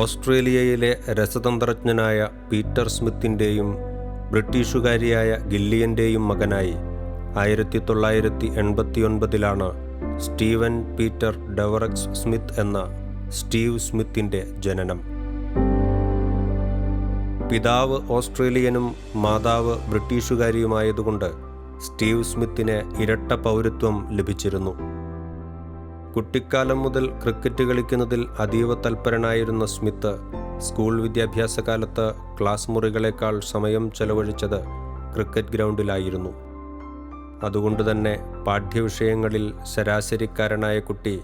ഓസ്ട്രേലിയയിലെ രസതന്ത്രജ്ഞനായ പീറ്റർ സ്മിത്തിന്റെയും ബ്രിട്ടീഷുകാരിയായ ഗില്ലിയന്റെയും മകനായി ആയിരത്തി തൊള്ളായിരത്തി എൺപത്തിയൊൻപതിലാണ് സ്റ്റീവൻ പീറ്റർ ഡെവറക്സ് സ്മിത്ത് എന്ന സ്റ്റീവ് സ്മിത്തിന്റെ ജനനം. പിതാവ് ഓസ്ട്രേലിയനും മാതാവ് ബ്രിട്ടീഷുകാരിയുമായതുകൊണ്ട് സ്റ്റീവ് സ്മിത്തിന് ഇരട്ട പൗരത്വം ലഭിച്ചിരുന്നു. കുട്ടിക്കാലം മുതൽ ക്രിക്കറ്റ് കളിക്കുന്നതിൽ അതീവ തൽപരനായിരുന്ന സ്മിത്ത് സ്കൂൾ വിദ്യാഭ്യാസ കാലത്ത് ക്ലാസ് മുറികളേക്കാൾ സമയം ചെലവഴിച്ചത് ക്രിക്കറ്റ് ഗ്രൗണ്ടിലായിരുന്നു. അതുകൊണ്ട് തന്നെ പാഠ്യവിഷയങ്ങളിൽ ശരാശരിക്കാരനായ കുട്ടി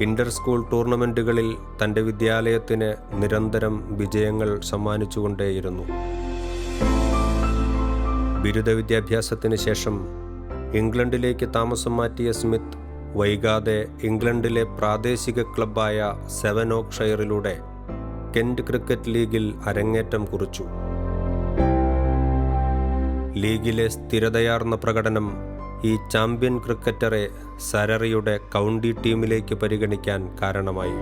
ഇന്റർ സ്കൂൾ ടൂർണമെന്റുകളിൽ തന്റെ വിദ്യാലയത്തിന് നിരന്തരം വിജയങ്ങൾ സമ്മാനിച്ചുകൊണ്ടേയിരുന്നു. ബിരുദ വിദ്യാഭ്യാസത്തിന് ശേഷം ഇംഗ്ലണ്ടിലേക്ക് താമസം മാറ്റിയ സ്മിത്ത് വൈകാതെ ഇംഗ്ലണ്ടിലെ പ്രാദേശിക ക്ലബ്ബായ സെവൻ ഓക്ഷയറിലൂടെ ഷെയറിലൂടെ കെന്റ് ക്രിക്കറ്റ് ലീഗിൽ അരങ്ങേറ്റം കുറിച്ചു. ലീഗിലെ സ്ഥിരതയാർന്ന പ്രകടനം ഈ ചാമ്പ്യൻ ക്രിക്കറ്ററെ സരറിയുടെ കൗണ്ടി ടീമിലേക്ക് പരിഗണിക്കാൻ കാരണമായി.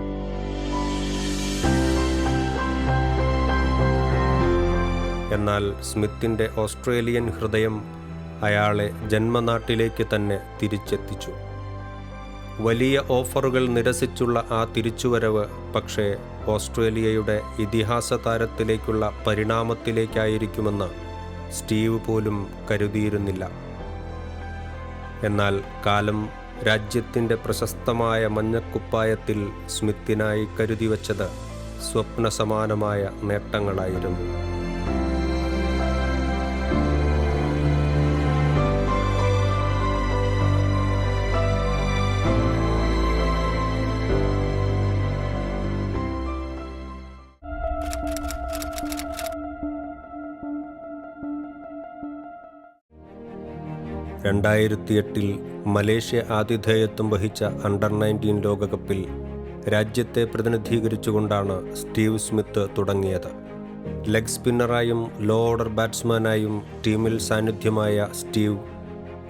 എന്നാൽ സ്മിത്തിന്റെ ഓസ്ട്രേലിയൻ ഹൃദയം അയാളെ ജന്മനാട്ടിലേക്ക് തന്നെ തിരിച്ചെത്തിച്ചു. വലിയ ഓഫറുകൾ നിരസിച്ചുള്ള ആ തിരിച്ചുവരവ് പക്ഷേ ഓസ്ട്രേലിയയുടെ ഇതിഹാസ താരത്തിലേക്കുള്ള പരിണാമത്തിലേക്കായിരിക്കുമെന്ന് സ്റ്റീവ് പോലും കരുതിയിരുന്നില്ല. എന്നാൽ കാലം രാജ്യത്തിന്റെ പ്രശസ്തമായ മഞ്ഞക്കുപ്പായത്തിൽ സ്മിത്തിനായി കരുതിവച്ചത് സ്വപ്നസമാനമായ നേട്ടങ്ങളായിരുന്നു. രണ്ടായിരത്തി എട്ടിൽ മലേഷ്യ ആതിഥേയത്വം വഹിച്ച അണ്ടർ നയന്റീൻ ലോകകപ്പിൽ രാജ്യത്തെ പ്രതിനിധീകരിച്ചുകൊണ്ടാണ് സ്റ്റീവ് സ്മിത്ത് തുടങ്ങിയത്. ലെഗ് സ്പിന്നറായും ലോ ഓർഡർ ബാറ്റ്സ്മാനായും ടീമിൽ സാന്നിധ്യമായ സ്റ്റീവ്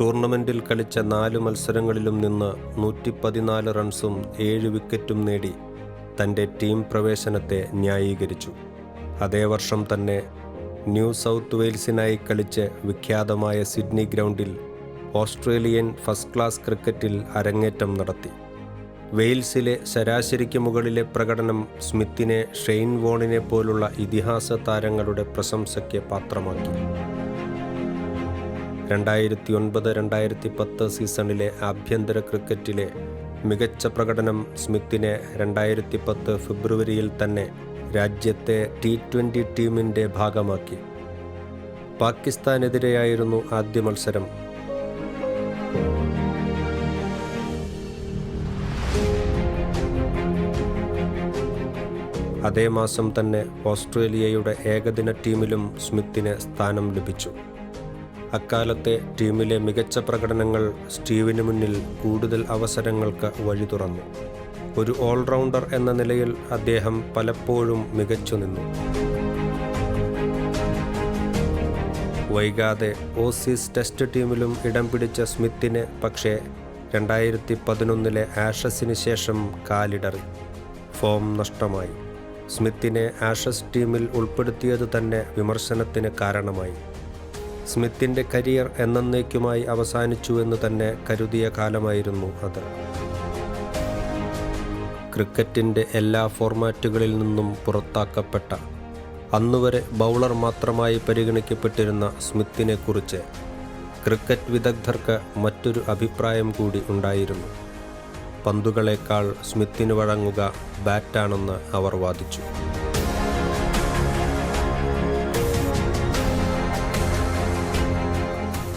ടൂർണമെന്റിൽ കളിച്ച നാല് മത്സരങ്ങളിലും നിന്ന് നൂറ്റി പതിനാല് റൺസും ഏഴ് വിക്കറ്റും നേടി തന്റെ ടീം പ്രവേശനത്തെ ന്യായീകരിച്ചു. അതേ വർഷം തന്നെ ന്യൂ സൗത്ത് വെയിൽസിനായി കളിച്ച് വിഖ്യാതമായ സിഡ്നി ഗ്രൗണ്ടിൽ ഓസ്ട്രേലിയൻ ഫസ്റ്റ് ക്ലാസ് ക്രിക്കറ്റിൽ അരങ്ങേറ്റം നടത്തി. വെയിൽസിലെ ശരാശരിക്ക് മുകളിലെ പ്രകടനം സ്മിത്തിനെ ഷെയ്ൻ വോണിനെ പോലുള്ള ഇതിഹാസ താരങ്ങളുടെ പ്രശംസയ്ക്ക് പാത്രമാക്കി. രണ്ടായിരത്തി ഒൻപത് രണ്ടായിരത്തി പത്ത് സീസണിലെ ആഭ്യന്തര ക്രിക്കറ്റിലെ മികച്ച പ്രകടനം സ്മിത്തിനെ രണ്ടായിരത്തി പത്ത് ഫെബ്രുവരിയിൽ തന്നെ രാജ്യത്തെ ടി ട്വന്റി ടീമിന്റെ ഭാഗമാക്കി. പാകിസ്ഥാനെതിരെയായിരുന്നു ആദ്യ മത്സരം. അതേ മാസം തന്നെ ഓസ്ട്രേലിയയുടെ ഏകദിന ടീമിലും സ്മിത്തിന് സ്ഥാനം ലഭിച്ചു. അക്കാലത്തെ ടീമിലെ മികച്ച പ്രകടനങ്ങൾ സ്റ്റീവിന് മുന്നിൽ കൂടുതൽ അവസരങ്ങൾക്ക് വഴി തുറന്നു. ഒരു ഓൾറൗണ്ടർ എന്ന നിലയിൽ അദ്ദേഹം പലപ്പോഴും മികച്ചു നിന്നു. വൈകാതെ ഓസീസ് ടെസ്റ്റ് ടീമിലും ഇടം പിടിച്ച സ്മിത്തിന് പക്ഷേ രണ്ടായിരത്തി പതിനൊന്നിലെ ആഷസിന് ശേഷം കാലിടറി. ഫോം നഷ്ടമായി. സ്മിത്തിനെ ആഷസ് ടീമിൽ ഉൾപ്പെടുത്തിയത് തന്നെ വിമർശനത്തിന് കാരണമായി. സ്മിത്തിന്റെ കരിയർ എന്നേക്കുമായി അവസാനിച്ചുവെന്ന് തന്നെ കരുതിയ കാലമായിരുന്നു അത്. ക്രിക്കറ്റിന്റെ എല്ലാ ഫോർമാറ്റുകളിൽ നിന്നും പുറത്താക്കപ്പെട്ട അന്നുവരെ ബൗളർ മാത്രമായി പരിഗണിക്കപ്പെട്ടിരുന്ന സ്മിത്തിനെക്കുറിച്ച് ക്രിക്കറ്റ് വിദഗ്ധർക്ക് മറ്റൊരു അഭിപ്രായം കൂടി ഉണ്ടായിരുന്നു. പന്തുകളേക്കാൾ സ്മിത്തിന് വഴങ്ങുക ബാറ്റാണെന്ന് അവർ വാദിച്ചു.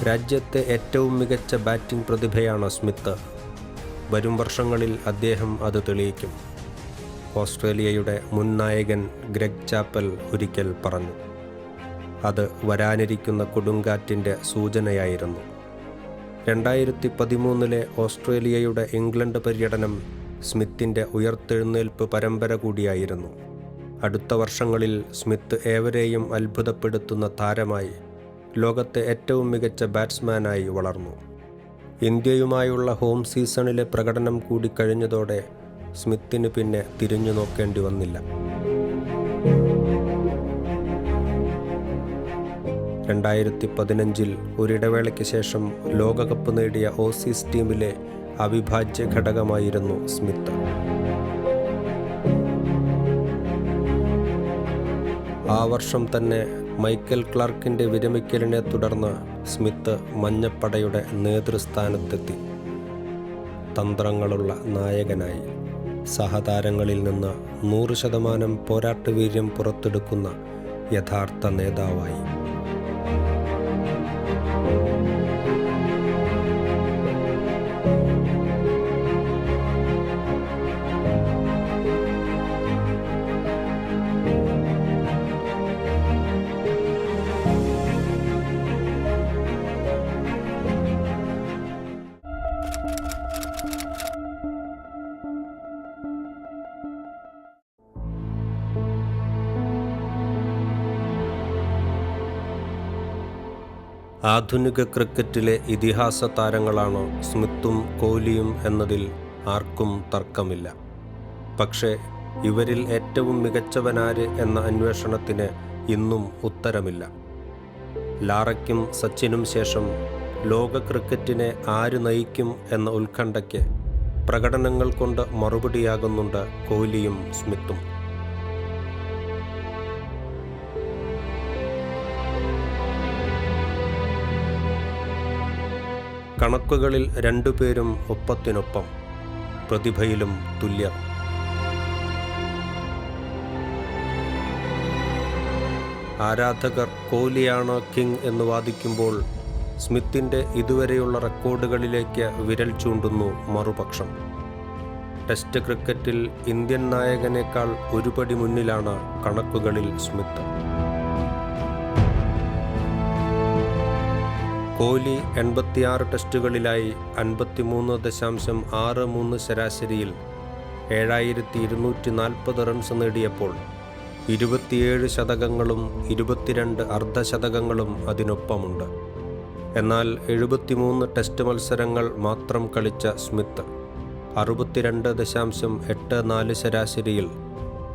രാജ്യത്തെ ഏറ്റവും മികച്ച ബാറ്റിംഗ് പ്രതിഭയാണ് സ്മിത്ത്. വരും വർഷങ്ങളിൽ അദ്ദേഹം അത് തെളിയിക്കും. ഓസ്ട്രേലിയയുടെ മുൻ നായകൻ ഗ്രെഗ് ചാപ്പൽ ഒരിക്കൽ പറഞ്ഞു. അത് വരാനിരിക്കുന്ന കൊടുങ്കാറ്റിന്റെ സൂചനയായിരുന്നു. രണ്ടായിരത്തി പതിമൂന്നിലെ ഓസ്ട്രേലിയയുടെ ഇംഗ്ലണ്ട് പര്യടനം സ്മിത്തിന്റെ ഉയർത്തെഴുന്നേൽപ്പ് പരമ്പര കൂടിയായിരുന്നു. അടുത്ത വർഷങ്ങളിൽ സ്മിത്ത് ഏവരെയും അത്ഭുതപ്പെടുത്തുന്ന താരമായി ലോകത്തെ ഏറ്റവും മികച്ച ബാറ്റ്സ്മാനായി വളർന്നു. ഇന്ത്യയുമായുള്ള ഹോം സീസണിലെ പ്രകടനം കൂടി കഴിഞ്ഞതോടെ സ്മിത്തിന് പിന്നെ തിരിഞ്ഞു നോക്കേണ്ടി വന്നില്ല. രണ്ടായിരത്തി പതിനഞ്ചിൽ ഒരിടവേളയ്ക്ക് ശേഷം ലോകകപ്പ് നേടിയ ഓസീസ് ടീമിലെ അവിഭാജ്യ ഘടകമായിരുന്നു സ്മിത്ത്. ആ വർഷം തന്നെ മൈക്കൽ ക്ലാർക്കിന്റെ വിരമിക്കലിനെ തുടർന്ന് സ്മിത്ത് മഞ്ഞപ്പടയുടെ നേതൃസ്ഥാനത്തെത്തി. തന്ത്രങ്ങളുള്ള നായകനായി. സഹതാരങ്ങളിൽ നിന്ന് നൂറ് ശതമാനം പോരാട്ടവീര്യം പുറത്തെടുക്കുന്ന യഥാർത്ഥ നേതാവായി. ആധുനിക ക്രിക്കറ്റിലെ ഇതിഹാസ താരങ്ങളാണ് സ്മിത്തും കോഹ്ലിയും എന്നതിൽ ആർക്കും തർക്കമില്ല. പക്ഷേ ഇവരിൽ ഏറ്റവും മികച്ചവനാര് എന്ന അന്വേഷണത്തിന് ഇന്നും ഉത്തരമില്ല. ലാറയ്ക്കും സച്ചിനും ശേഷം ലോക ക്രിക്കറ്റിനെ ആര് നയിക്കും എന്ന ഉത്കണ്ഠയ്ക്ക് പ്രകടനങ്ങൾ കൊണ്ട് മറുപടിയാകുന്നുണ്ട് കോഹ്ലിയും സ്മിത്തും. കണക്കുകളിൽ രണ്ടുപേരും ഒപ്പത്തിനൊപ്പം പ്രതിഭയിലും തുല്യർ ആരാധകർ കോഹ്ലിയാണ് കിങ് എന്ന് വാദിക്കുമ്പോൾ സ്മിത്തിന്റെ ഇതുവരെയുള്ള റെക്കോർഡുകളിലേക്ക് വിരൽ ചൂണ്ടുന്നു മറുപക്ഷം. ടെസ്റ്റ് ക്രിക്കറ്റിൽ ഇന്ത്യൻ നായകനേക്കാൾ ഒരുപടി മുന്നിലാണ് കണക്കുകളിൽ സ്മിത്ത്. കോഹ്ലി എൺപത്തിയാറ് ടെസ്റ്റുകളിലായി അൻപത്തിമൂന്ന് ദശാംശം ആറ് മൂന്ന് ശരാശരിയിൽ ഏഴായിരത്തി ഇരുന്നൂറ്റി നാൽപ്പത് റൺസ് നേടിയപ്പോൾ ഇരുപത്തിയേഴ് ശതകങ്ങളും ഇരുപത്തിരണ്ട് അർദ്ധശതകങ്ങളും അതിനൊപ്പമുണ്ട്. എന്നാൽ എഴുപത്തിമൂന്ന് ടെസ്റ്റ് മത്സരങ്ങൾ മാത്രം കളിച്ച സ്മിത്ത് അറുപത്തിരണ്ട് ദശാംശം എട്ട് നാല് ശരാശരിയിൽ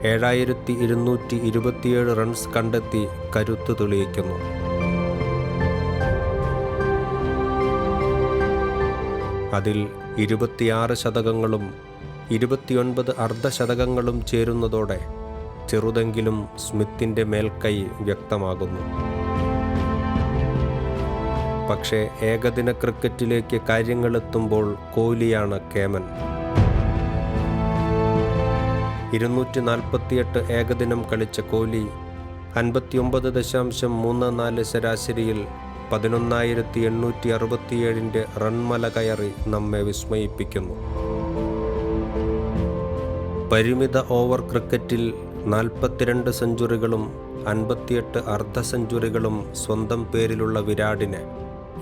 ഏഴായിരത്തി ഇരുന്നൂറ്റി ഇരുപത്തിയേഴ് റൺസ് കണ്ടെത്തി കരുത്ത് തെളിയിക്കുന്നു. അതിൽ ഇരുപത്തിയാറ് ശതകങ്ങളും ഇരുപത്തിയൊൻപത് അർദ്ധശതകങ്ങളും ചേരുന്നതോടെ ചെറുതെങ്കിലും സ്മിത്തിന്റെ മേൽക്കൈ വ്യക്തമാകുന്നു. പക്ഷേ ഏകദിന ക്രിക്കറ്റിലേക്ക് കാര്യങ്ങളെത്തുമ്പോൾ കോഹ്ലിയാണ് കേമൻ. ഇരുന്നൂറ്റി നാൽപ്പത്തിയെട്ട് ഏകദിനം കളിച്ച കോഹ്ലി അൻപത്തിയൊമ്പത് ദശാംശം മൂന്ന് നാല് ശരാശരിയിൽ പതിനൊന്നായിരത്തി എണ്ണൂറ്റി അറുപത്തിയേഴിന്റെ റൺമല കയറി നമ്മെ വിസ്മയിപ്പിക്കുന്നു. പരിമിത ഓവർ ക്രിക്കറ്റിൽ നാൽപ്പത്തിരണ്ട് സെഞ്ചുറികളും അൻപത്തിയെട്ട് അർദ്ധ സെഞ്ചുറികളും സ്വന്തം പേരിലുള്ള വിരാടിന്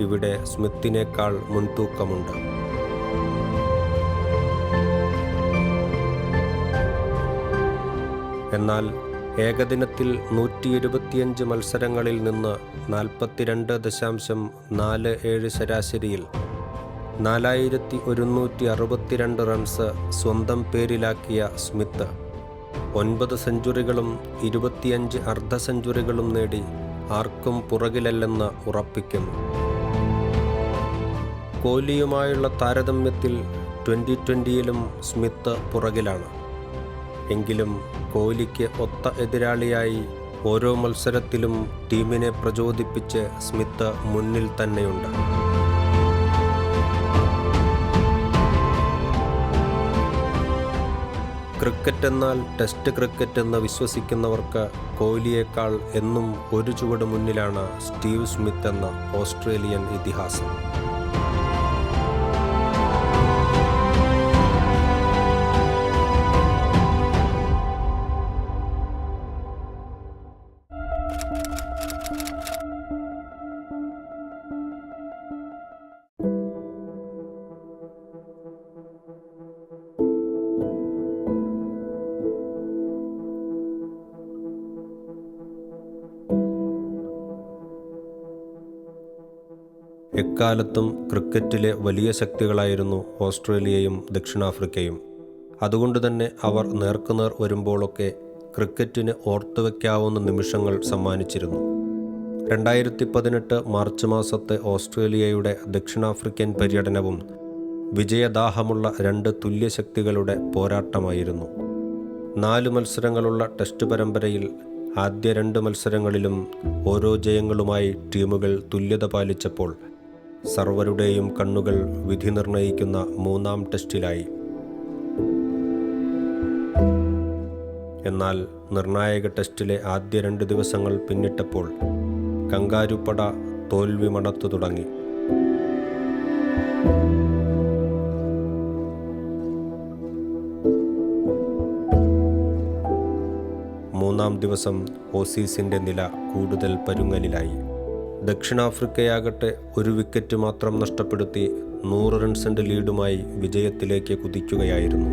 ഇവിടെ സ്മിത്തിനേക്കാൾ മുൻതൂക്കമുണ്ട്. എന്നാൽ ഏകദിനത്തിൽ നൂറ്റി ഇരുപത്തിയഞ്ച് മത്സരങ്ങളിൽ നിന്ന് നാൽപ്പത്തിരണ്ട് ദശാംശം നാല് ഏഴ് ശരാശരിയിൽ നാലായിരത്തി ഒരുന്നൂറ്റി അറുപത്തിരണ്ട് റൺസ് സ്വന്തം പേരിലാക്കിയ സ്മിത്ത്. ഒൻപത് സെഞ്ചുറികളും ഇരുപത്തിയഞ്ച് അർദ്ധ സെഞ്ചുറികളും നേടി ആർക്കും പുറകിലല്ലെന്ന് ഉറപ്പിക്കുന്നു കോഹ്ലിയുമായുള്ള താരതമ്യത്തിൽ ട്വന്റി ട്വന്റിയിലും സ്മിത്ത് പുറകിലാണ്. എങ്കിലും കോഹ്ലിക്ക് ഒത്ത എതിരാളിയായി ഓരോ മത്സരത്തിലും ടീമിനെ പ്രചോദിപ്പിച്ച് സ്മിത്ത് മുന്നിൽ തന്നെയുണ്ട്. ക്രിക്കറ്റ് എന്നാൽ ടെസ്റ്റ് ക്രിക്കറ്റ് എന്ന് വിശ്വസിക്കുന്നവർക്ക് കോഹ്ലിയേക്കാൾ എന്നും ഒരു ചുവട് മുന്നിലാണ് സ്റ്റീവ് സ്മിത്ത് എന്ന ഓസ്ട്രേലിയൻ ഇതിഹാസം. എക്കാലത്തും ക്രിക്കറ്റിലെ വലിയ ശക്തികളായിരുന്നു ഓസ്ട്രേലിയയും ദക്ഷിണാഫ്രിക്കയും. അതുകൊണ്ട് തന്നെ അവർ നേർക്കുനേർ വരുമ്പോഴൊക്കെ ക്രിക്കറ്റിന് ഓർത്തുവെക്കാവുന്ന നിമിഷങ്ങൾ സമ്മാനിച്ചിരുന്നു. രണ്ടായിരത്തി പതിനെട്ട് മാർച്ച് മാസത്തെ ഓസ്ട്രേലിയയുടെ ദക്ഷിണാഫ്രിക്കൻ പര്യടനവും വിജയദാഹമുള്ള രണ്ട് തുല്യശക്തികളുടെ പോരാട്ടമായിരുന്നു. നാല് മത്സരങ്ങളുള്ള ടെസ്റ്റ് പരമ്പരയിൽ ആദ്യ രണ്ട് മത്സരങ്ങളിലും ഓരോ ജയങ്ങളുമായി ടീമുകൾ തുല്യത പാലിച്ചപ്പോൾ സർവരുടെയും കണ്ണുകൾ വിധി നിർണയിക്കുന്ന മൂന്നാം ടെസ്റ്റിലായി. എന്നാൽ നിർണായക ടെസ്റ്റിലെ ആദ്യ രണ്ട് ദിവസങ്ങൾ പിന്നിട്ടപ്പോൾ കങ്കാരുപ്പട തോൽവി മണത്തു തുടങ്ങി. മൂന്നാം ദിവസം ഓസീസിന്റെ നില കൂടുതൽ പരുങ്ങലിലായി. ദക്ഷിണാഫ്രിക്കയാകട്ടെ ഒരു വിക്കറ്റ് മാത്രം നഷ്ടപ്പെടുത്തി നൂറ് റൺസിന്റെ ലീഡുമായി വിജയത്തിലേക്ക് കുതിക്കുകയായിരുന്നു.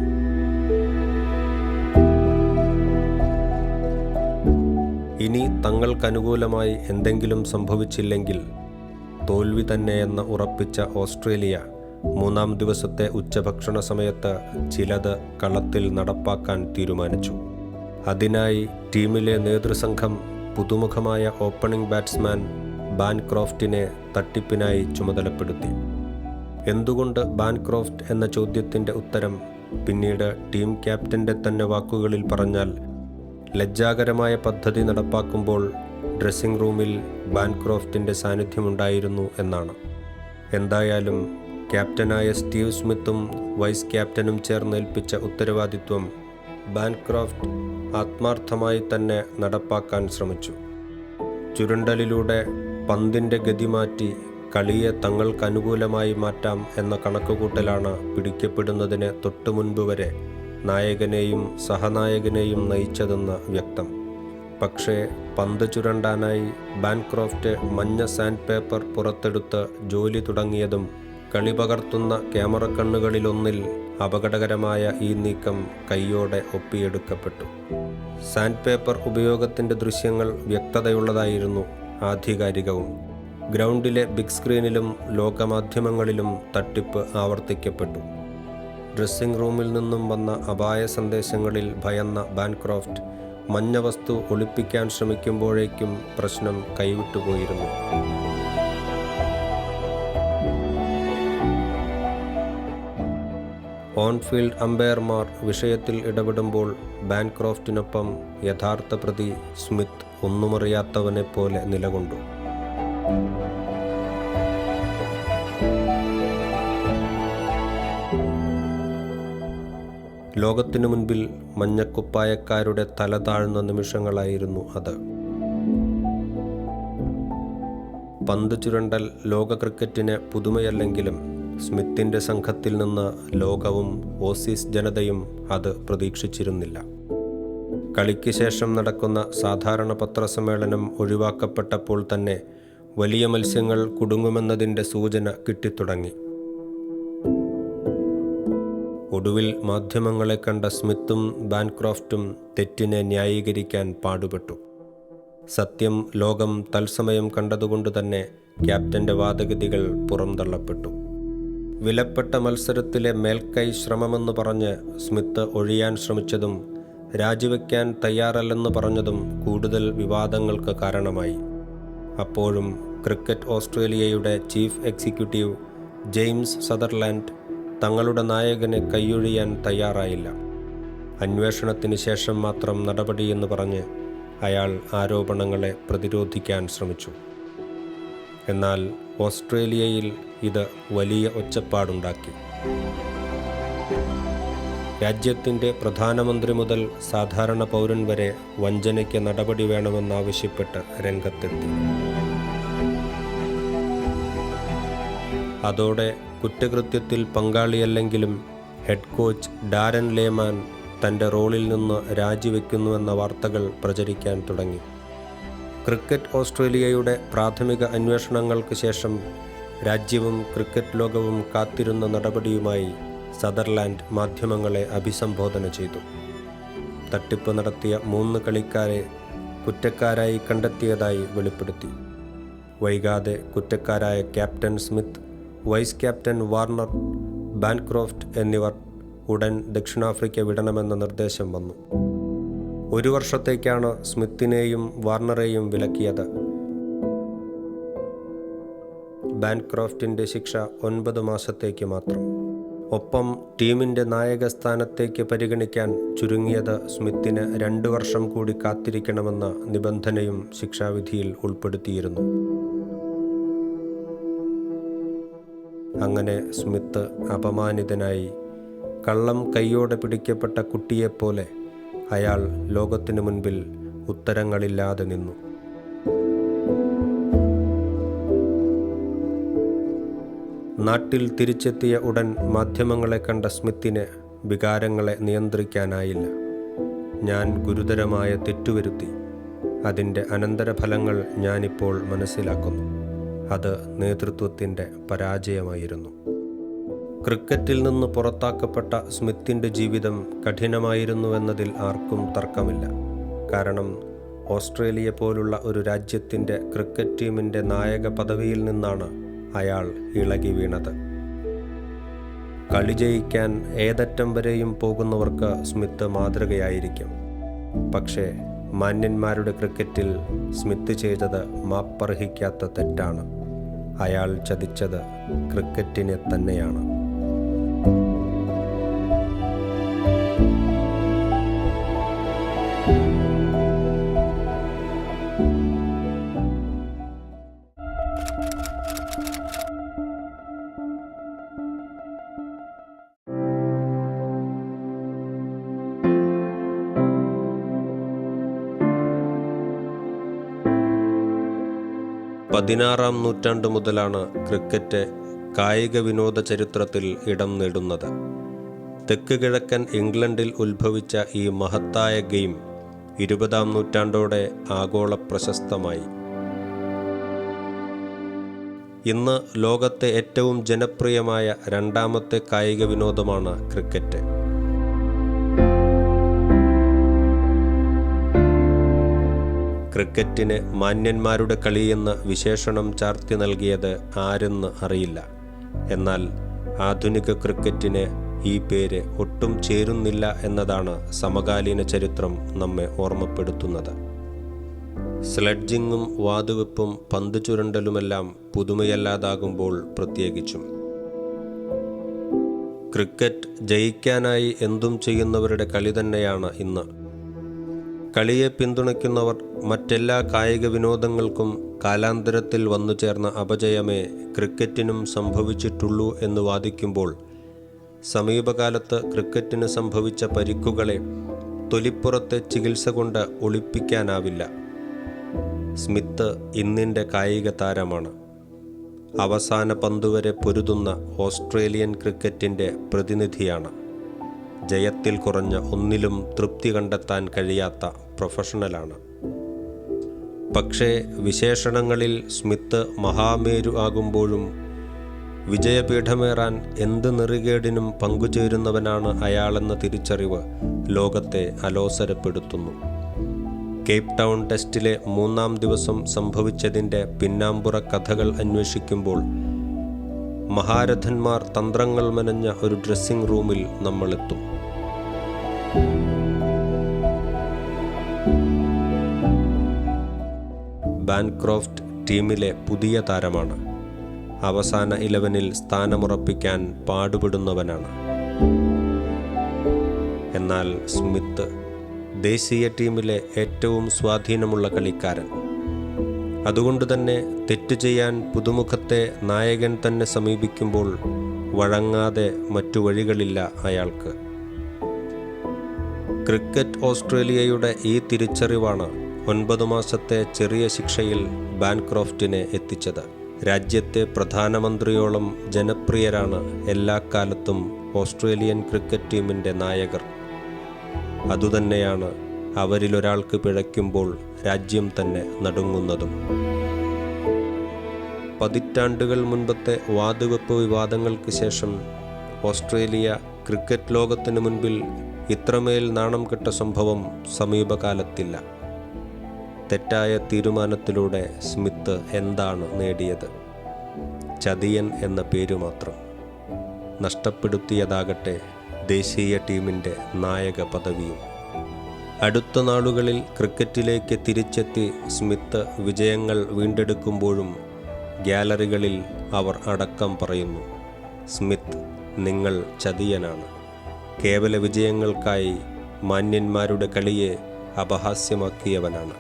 ഇനി തങ്ങൾക്കനുകൂലമായി എന്തെങ്കിലും സംഭവിച്ചില്ലെങ്കിൽ തോൽവി തന്നെയെന്ന് ഉറപ്പിച്ച ഓസ്ട്രേലിയ മൂന്നാം ദിവസത്തെ ഉച്ചഭക്ഷണ സമയത്ത് ചിലത് കളത്തിൽ നടപ്പാക്കാൻ തീരുമാനിച്ചു. അതിനായി ടീമിലെ നേതൃസംഘം പുതുമുഖമായ ഓപ്പണിംഗ് ബാറ്റ്സ്മാൻ ബാൻക്രോഫ്റ്റിനെ തട്ടിപ്പിനായി ചുമതലപ്പെടുത്തി. എന്തുകൊണ്ട് ബാൻക്രോഫ്റ്റ് എന്ന ചോദ്യത്തിന്റെ ഉത്തരം പിന്നീട് ടീം ക്യാപ്റ്റന്റെ തന്നെ വാക്കുകളിൽ പറഞ്ഞാൽ ലജ്ജാകരമായ പദ്ധതി നടപ്പാക്കുമ്പോൾ ഡ്രസ്സിംഗ് റൂമിൽ ബാൻക്രോഫ്റ്റിന്റെ സാന്നിധ്യമുണ്ടായിരുന്നു എന്നാണ്. എന്തായാലും ക്യാപ്റ്റനായ സ്റ്റീവ് സ്മിത്തും വൈസ് ക്യാപ്റ്റനും ചേർന്ന് ഏൽപ്പിച്ച ഉത്തരവാദിത്വം ബാൻക്രോഫ്റ്റ് ആത്മാർത്ഥമായി തന്നെ നടപ്പാക്കാൻ ശ്രമിച്ചു. ചുരുണ്ടലിലൂടെ പന്തിന്റെ ഗതി മാറ്റി കളിയെ തങ്ങൾക്കനുകൂലമായി മാറ്റാം എന്ന കണക്കുകൂട്ടലാണ് പിടിക്കപ്പെടുന്നതിന് തൊട്ടു മുൻപ് വരെ നായകനെയും സഹനായകനെയും നയിച്ചതെന്ന് വ്യക്തം. പക്ഷേ പന്ത് ചുരണ്ടാനായി ബാൻക്രോഫ്റ്റ് മഞ്ഞ സാൻഡ് പേപ്പർ പുറത്തെടുത്ത് ജോലി തുടങ്ങിയതും കളി പകർത്തുന്ന ക്യാമറ കണ്ണുകളിലൊന്നിൽ അപകടകരമായ ഈ നീക്കം കൈയോടെ ഒപ്പിയെടുക്കപ്പെട്ടു. സാൻഡ് പേപ്പർ ഉപയോഗത്തിന്റെ ദൃശ്യങ്ങൾ വ്യക്തതയുള്ളതായിരുന്നു. ആധികാരികവും ഗ്രൗണ്ടിലെ ബിഗ് സ്ക്രീനിലും ലോകമാധ്യമങ്ങളിലും തട്ടിപ്പ് ആവർത്തിക്കപ്പെട്ടു. ഡ്രസ്സിംഗ് റൂമിൽ നിന്നും വന്ന അപായ സന്ദേശങ്ങളിൽ ഭയന്ന ബാൻക്രോഫ്റ്റ് മഞ്ഞ വസ്തു ഒളിപ്പിക്കാൻ ശ്രമിക്കുമ്പോഴേക്കും പ്രശ്നം കൈവിട്ടുപോയിരുന്നു. ഓൺഫീൽഡ് അമ്പയർമാർ വിഷയത്തിൽ ഇടപെടുമ്പോൾ ബാൻക്രോഫ്റ്റിനൊപ്പം യഥാർത്ഥ പ്രതി സ്മിത്ത് ഒന്നുമറിയാത്തവനെ പോലെ നിലകൊണ്ടു. ലോകത്തിനു മുൻപിൽ മഞ്ഞക്കുപ്പായക്കാരുടെ തല താഴ്ന്ന നിമിഷങ്ങളായിരുന്നു അത്. പന്ത് ചുരണ്ടൽ ലോക ക്രിക്കറ്റിന് പുതുമയല്ലെങ്കിലും സ്മിത്തിന്റെ സംഘത്തിൽ നിന്ന് ലോകവും ഓസീസ് ജനതയും അത് പ്രതീക്ഷിച്ചിരുന്നില്ല. കളിക്ക് ശേഷം നടക്കുന്ന സാധാരണ പത്രസമ്മേളനം ഒഴിവാക്കപ്പെട്ടപ്പോൾ തന്നെ വലിയ മത്സ്യങ്ങൾ കുടുങ്ങുമെന്നതിന്റെ സൂചന കിട്ടിത്തുടങ്ങി. ഒടുവിൽ മാധ്യമങ്ങളെ കണ്ട സ്മിത്തും ബാൻക്രോഫ്റ്റും തെറ്റിനെ ന്യായീകരിക്കാൻ പാടുപെട്ടു. സത്യം ലോകം തത്സമയം കണ്ടതുകൊണ്ട് തന്നെ ക്യാപ്റ്റന്റെ വാദഗതികൾ പുറംതള്ളപ്പെട്ടു. വിലപ്പെട്ട മത്സരത്തിലെ മേൽക്കൈ ശ്രമമെന്ന് പറഞ്ഞ് സ്മിത്ത് ഒഴിയാൻ ശ്രമിച്ചതും രാജിവെക്കാൻ തയ്യാറല്ലെന്ന് പറഞ്ഞതും കൂടുതൽ വിവാദങ്ങൾക്ക് കാരണമായി. അപ്പോഴും ക്രിക്കറ്റ് ഓസ്ട്രേലിയയുടെ ചീഫ് എക്സിക്യൂട്ടീവ് ജെയിംസ് സദർലാൻഡ് തങ്ങളുടെ നായകനെ കൈയൊഴിയാൻ തയ്യാറായില്ല. അന്വേഷണത്തിന് ശേഷം മാത്രം നടപടിയെന്ന് പറഞ്ഞ് അയാൾ ആരോപണങ്ങളെ പ്രതിരോധിക്കാൻ ശ്രമിച്ചു. എന്നാൽ ഓസ്ട്രേലിയയിൽ ഇത് വലിയ ഒച്ചപ്പാടുണ്ടാക്കി. രാജ്യത്തിന്റെ പ്രധാനമന്ത്രി മുതൽ സാധാരണ പൗരൻ വരെ വഞ്ചനയ്ക്ക് നടപടി വേണമെന്നാവശ്യപ്പെട്ട് രംഗത്തെത്തി. അതോടെ കുറ്റകൃത്യത്തിൽ പങ്കാളിയല്ലെങ്കിലും ഹെഡ് കോച്ച് ഡാരൻ ലേമാൻ തന്റെ റോളിൽ നിന്ന് രാജിവെക്കുന്നുവെന്ന വാർത്തകൾ പ്രചരിക്കാൻ തുടങ്ങി. ക്രിക്കറ്റ് ഓസ്ട്രേലിയയുടെ പ്രാഥമിക അന്വേഷണങ്ങൾക്ക് ശേഷം രാജ്യവും ക്രിക്കറ്റ് ലോകവും കാത്തിരുന്ന നടപടിയുമായി സദർലാൻഡ് മാധ്യമങ്ങളെ അഭിസംബോധന ചെയ്തു. തട്ടിപ്പ് നടത്തിയ മൂന്ന് കളിക്കാരെ കുറ്റക്കാരായി കണ്ടെത്തിയതായി വെളിപ്പെടുത്തി. വൈകാതെ കുറ്റക്കാരായ captain Smith vice captain Warner Bancroft എന്നിവർ ഉടൻ ദക്ഷിണാഫ്രിക്ക വിടണമെന്ന നിർദ്ദേശം വന്നു. ഒരു വർഷത്തേക്കാണ് സ്മിത്തിനെയും വാർണറെയും വിലക്കിയത്. ബാൻക്രോഫ്റ്റിന്റെ ശിക്ഷ ഒൻപത് മാസത്തേക്ക് മാത്രം. ഒപ്പം ടീമിന്റെ നായക സ്ഥാനത്തേക്ക് പരിഗണിക്കാൻ ചുരുങ്ങിയത് സ്മിത്തിന് രണ്ട് വർഷം കൂടി കാത്തിരിക്കണമെന്ന നിബന്ധനയും ശിക്ഷാവിധിയിൽ ഉൾപ്പെടുത്തിയിരുന്നു. അങ്ങനെ സ്മിത്ത് അപമാനിതനായി കള്ളം കൈയോടെ പിടിക്കപ്പെട്ട കുട്ടിയെപ്പോലെ അയാൾ ലോകത്തിനു മുൻപിൽ ഉത്തരങ്ങളില്ലാതെ നിന്നു. നാട്ടിൽ തിരിച്ചെത്തിയ ഉടൻ മാധ്യമങ്ങളെ കണ്ട സ്മിത്തിന് വികാരങ്ങളെ നിയന്ത്രിക്കാനായില്ല. ഞാൻ ഗുരുതരമായ തെറ്റുവരുത്തി. അതിന്റെ അനന്തരഫലങ്ങൾ ഞാനിപ്പോൾ മനസ്സിലാക്കുന്നു. അത് നേതൃത്വത്തിന്റെ പരാജയമായിരുന്നു. ക്രിക്കറ്റിൽ നിന്ന് പുറത്താക്കപ്പെട്ട സ്മിത്തിന്റെ ജീവിതം കഠിനമായിരുന്നുവെന്നതിൽ ആർക്കും തർക്കമില്ല. കാരണം ഓസ്ട്രേലിയ പോലുള്ള ഒരു രാജ്യത്തിന്റെ ക്രിക്കറ്റ് ടീമിന്റെ നായക പദവിയിൽ നിന്നാണ് അയാൾ ഇളകി വീണത്. കളി ജയിക്കാൻ ഏതറ്റം വരെയും പോകുന്നവർക്ക് സ്മിത്ത് മാതൃകയായിരിക്കും. പക്ഷേ മാന്യന്മാരുടെ ക്രിക്കറ്റിൽ സ്മിത്ത് ചെയ്തത് മാപ്പർഹിക്കാത്ത തെറ്റാണ്. അയാൾ ചതിച്ചത് ക്രിക്കറ്റിനെ തന്നെയാണ്. പതിനാറാം നൂറ്റാണ്ട് മുതലാണ് ക്രിക്കറ്റ് കായിക വിനോദ ചരിത്രത്തിൽ ഇടം നേടുന്നത്. തെക്ക് കിഴക്കൻ ഇംഗ്ലണ്ടിൽ ഉത്ഭവിച്ച ഈ മഹത്തായ ഗെയിം ഇരുപതാം നൂറ്റാണ്ടോടെ ആഗോള പ്രശസ്തമായി. ഇന്ന് ലോകത്തെ ഏറ്റവും ജനപ്രിയമായ രണ്ടാമത്തെ കായിക വിനോദമാണ് ക്രിക്കറ്റ്. ക്രിക്കറ്റിന് മാന്യന്മാരുടെ കളിയെന്ന് വിശേഷണം ചാർത്തി നൽകിയത് ആരെന്ന് അറിയില്ല. എന്നാൽ ആധുനിക ക്രിക്കറ്റിന് ഈ പേര് ഒട്ടും ചേരുന്നില്ല എന്നതാണ് സമകാലീന ചരിത്രം നമ്മെ ഓർമ്മപ്പെടുത്തുന്നത്. സ്ലഡ്ജിങ്ങും വാതുവെപ്പും പന്ത് ചുരണ്ടലുമെല്ലാം പുതുമയല്ലാതാകുമ്പോൾ പ്രത്യേകിച്ചും. ക്രിക്കറ്റ് ജയിക്കാനായി എന്തും ചെയ്യുന്നവരുടെ കളി തന്നെയാണ് ഇന്ന്. കളിയെ പിന്തുണയ്ക്കുന്നവർ മറ്റെല്ലാ കായിക വിനോദങ്ങൾക്കും കാലാന്തരത്തിൽ വന്നു ചേർന്ന അപജയമേ ക്രിക്കറ്റിനും സംഭവിച്ചിട്ടുള്ളൂ എന്ന് വാദിക്കുമ്പോൾ സമീപകാലത്ത് ക്രിക്കറ്റിന് സംഭവിച്ച പരിക്കുകളെ തൊലിപ്പുറത്തെ ചികിത്സ കൊണ്ട് ഒളിപ്പിക്കാനാവില്ല. സ്മിത്ത് ഇന്നിന്റെ കായിക താരമാണ്. അവസാന പന്തുവരെ പൊരുതുന്ന ഓസ്ട്രേലിയൻ ക്രിക്കറ്റിന്റെ പ്രതിനിധിയാണ്. ജയത്തിൽ കുറഞ്ഞ ഒന്നിലും തൃപ്തി കണ്ടെത്താൻ കഴിയാത്ത പ്രൊഫഷണലാണ്. പക്ഷേ വിശേഷണങ്ങളിൽ സ്മിത്ത് മഹാമേരു ആകുമ്പോഴും വിജയപീഠമേറാൻ എന്ത് നെറികേടിനും പങ്കുചേരുന്നവനാണ് അയാളെന്ന തിരിച്ചറിവ് ലോകത്തെ അലോസരപ്പെടുത്തുന്നു. കേപ്പ് ടൗൺ ടെസ്റ്റിലെ മൂന്നാം ദിവസം സംഭവിച്ചതിന്റെ പിന്നാമ്പുറ കഥകൾ അന്വേഷിക്കുമ്പോൾ മഹാരഥന്മാർ തന്ത്രങ്ങൾ മെനഞ്ഞ ഒരു ഡ്രസ്സിംഗ് റൂമിൽ നമ്മളെത്തും. ബാൻക്രോഫ്റ്റ് ടീമിലെ പുതിയ താരമാണ്. അവസാന ഇലവനിൽ സ്ഥാനമുറപ്പിക്കാൻ പാടുപെടുന്നവനാണ്. എന്നാൽ സ്മിത്ത് ദേശീയ ടീമിലെ ഏറ്റവും സ്വാധീനമുള്ള കളിക്കാരൻ. അതുകൊണ്ട് തന്നെ തെറ്റ് ചെയ്യാൻ പുതുമുഖത്തെ നായകൻ തന്നെ സമീപിക്കുമ്പോൾ വഴങ്ങാതെ മറ്റു വഴികളില്ല അയാൾക്ക്. ക്രിക്കറ്റ് ഓസ്ട്രേലിയയുടെ ഈ തിരിച്ചറിവാണ് ഒൻപത് മാസത്തെ ചെറിയ ശിക്ഷയിൽ ബാൻക്രോഫ്റ്റിനെ എത്തിച്ചത്. രാജ്യത്തെ പ്രധാനമന്ത്രിയോളം ജനപ്രിയരാണ് എല്ലാ കാലത്തും ഓസ്ട്രേലിയൻ ക്രിക്കറ്റ് ടീമിന്റെ നായകർ. അതുതന്നെയാണ് അവരിലൊരാൾക്ക് പിഴയ്ക്കുമ്പോൾ രാജ്യം തന്നെ നടുങ്ങുന്നതും. പതിറ്റാണ്ടുകൾ മുൻപത്തെ വാതുവെപ്പ് വിവാദങ്ങൾക്ക് ശേഷം ഓസ്ട്രേലിയ ക്രിക്കറ്റ് ലോകത്തിന് മുൻപിൽ ഇത്രമേൽ നാണം കെട്ട സംഭവം സമീപകാലത്തില്ല. തെറ്റായ തീരുമാനത്തിലൂടെ സ്മിത്ത് എന്താണ് നേടിയത്? ചതിയൻ എന്ന പേരു മാത്രം. നഷ്ടപ്പെടുത്തിയതാകട്ടെ ദേശീയ ടീമിന്റെ നായക പദവിയും. അടുത്ത നാളുകളിൽ ക്രിക്കറ്റിലേക്ക് തിരിച്ചെത്തി സ്മിത്ത് വിജയങ്ങൾ വീണ്ടെടുക്കുമ്പോഴും ഗ്യാലറികളിൽ അവർ അടക്കം പറയുന്നു സ്മിത്ത് നിങ്ങൾ ചതിയനാണ്. കേവല വിജയങ്ങൾക്കായി മാന്യന്മാരുടെ കളിയെ അപഹാസ്യമാക്കിയവനാണ്.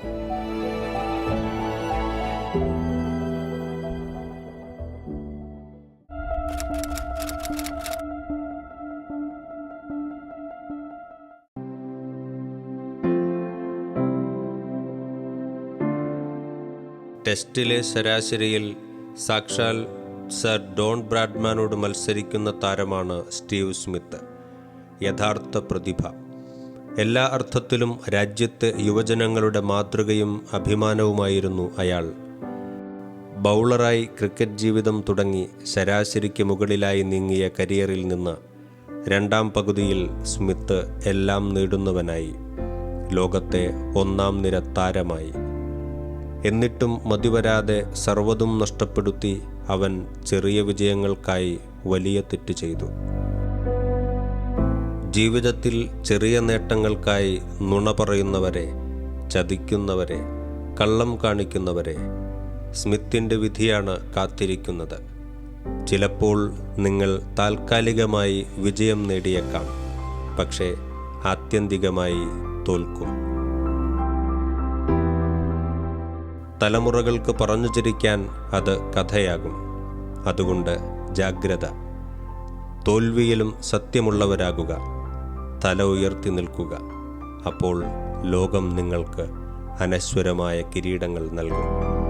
ടെസ്റ്റിലെ ശരാശരിയിൽ സാക്ഷാൽ സർ ഡോൺ ബ്രാഡ്മാനോട് മത്സരിക്കുന്ന താരമാണ് സ്റ്റീവ് സ്മിത്ത്. യഥാർത്ഥ പ്രതിഭ. എല്ലാ അർത്ഥത്തിലും രാജ്യത്തെ യുവജനങ്ങളുടെ മാതൃകയും അഭിമാനവുമായിരുന്നു അയാൾ. ബൗളറായി ക്രിക്കറ്റ് ജീവിതം തുടങ്ങി ശരാശരിക്ക് മുകളിലായി നീങ്ങിയ കരിയറിൽ നിന്ന് രണ്ടാം പകുതിയിൽ സ്മിത്ത് എല്ലാം നേടുന്നവനായി. ലോകത്തെ ഒന്നാം നിര താരമായി. എന്നിട്ടും മതിവരാതെ സർവതും നഷ്ടപ്പെടുത്തി അവൻ ചെറിയ വിജയങ്ങൾക്കായി വലിയ തെറ്റ് ചെയ്തു. ജീവിതത്തിൽ ചെറിയ നേട്ടങ്ങൾക്കായി നുണ പറയുന്നവരെ ചതിക്കുന്നവരെ കള്ളം കാണിക്കുന്നവരെ സ്മിത്തിന്റെ വിധിയാണ് കാത്തിരിക്കുന്നത്. ചിലപ്പോൾ നിങ്ങൾ താൽക്കാലികമായി വിജയം നേടിയേക്കാം പക്ഷേ ആത്യന്തികമായി തോൽക്കും. തലമുറകൾക്ക് പറഞ്ഞു ചിരിക്കാൻ അത് കഥയാകും. അതുകൊണ്ട് ജാഗ്രത. തോൽവിയിലും സത്യമുള്ളവരാകുക. തല ഉയർത്തി നിൽക്കുക. അപ്പോൾ ലോകം നിങ്ങൾക്ക് അനശ്വരമായ കിരീടങ്ങൾ നൽകും.